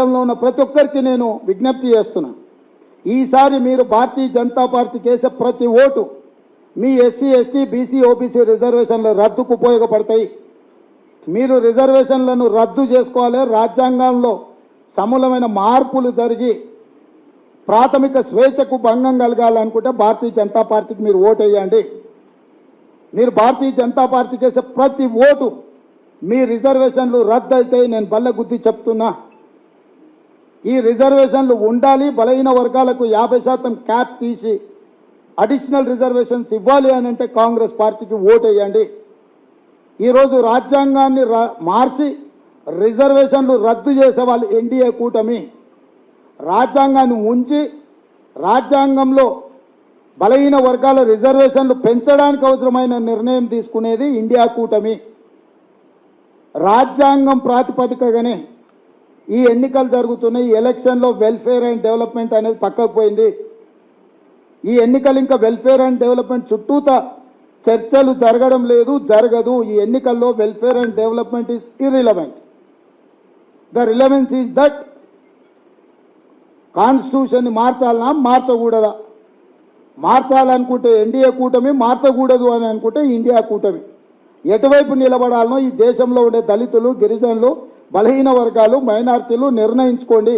రాష్ట్రంలో ఉన్న ప్రతి ఒక్కరికి నేను విజ్ఞప్తి చేస్తున్నా. ఈసారి మీరు భారతీయ జనతా పార్టీ చేసే ప్రతి ఓటు మీ ఎస్సీ ఎస్టీ బీసీ ఓబీసీ రిజర్వేషన్ల రద్దుకు ఉపయోగపడతాయి. మీరు రిజర్వేషన్లను రద్దు చేసుకోవాలి. రాజ్యాంగంలో సమూలమైన మార్పులు జరిగి ప్రాథమిక స్వేచ్ఛకు భంగం కలగాలనుకుంటే భారతీయ జనతా పార్టీకి మీరు ఓటు వేయండి మీరు భారతీయ జనతా పార్టీ చేసే ప్రతి ఓటు మీ రిజర్వేషన్లు రద్దు అయితే నేను బల్ల గుద్ది చెప్తున్నా. ఈ రిజర్వేషన్లు ఉండాలి బలహీన వర్గాలకు యాభై శాతం క్యాప్ తీసి అడిషనల్ రిజర్వేషన్స్ ఇవ్వాలి అని అంటే కాంగ్రెస్ పార్టీకి ఓటేయండి. ఈరోజు రాజ్యాంగాన్ని రా- మార్చి రిజర్వేషన్లు రద్దు చేసే వాళ్ళు ఎన్డీఏ కూటమి. రాజ్యాంగాన్ని ఉంచి రాజ్యాంగంలో బలహీన వర్గాల రిజర్వేషన్లు పెంచడానికి అవసరమైన నిర్ణయం తీసుకునేది ఇండియా కూటమి. రాజ్యాంగం ప్రాతిపదికగానే ఈ ఎన్నికలు జరుగుతున్నాయి ఈ ఎలక్షన్లో వెల్ఫేర్ అండ్ డెవలప్మెంట్ అనేది పక్కకు పోయింది. ఈ ఎన్నికలు ఇంకా వెల్ఫేర్ అండ్ డెవలప్మెంట్ చుట్టూత చర్చలు జరగడం లేదు జరగదు. ఈ ఎన్నికల్లో welfare and development is irrelevant the relevance is that కాన్స్టిట్యూషన్ని మార్చాలనా మార్చకూడదా? మార్చాలనుకుంటే ఎన్డీఏ కూటమి మార్చకూడదు అని అనుకుంటే ఇండియా కూటమి. ఎటువైపు నిలబడాలనో ఈ దేశంలో ఉండే దళితులు గిరిజనులు బలహీన వర్గాలు మైనార్టీలు నిర్ణయించుకోండి.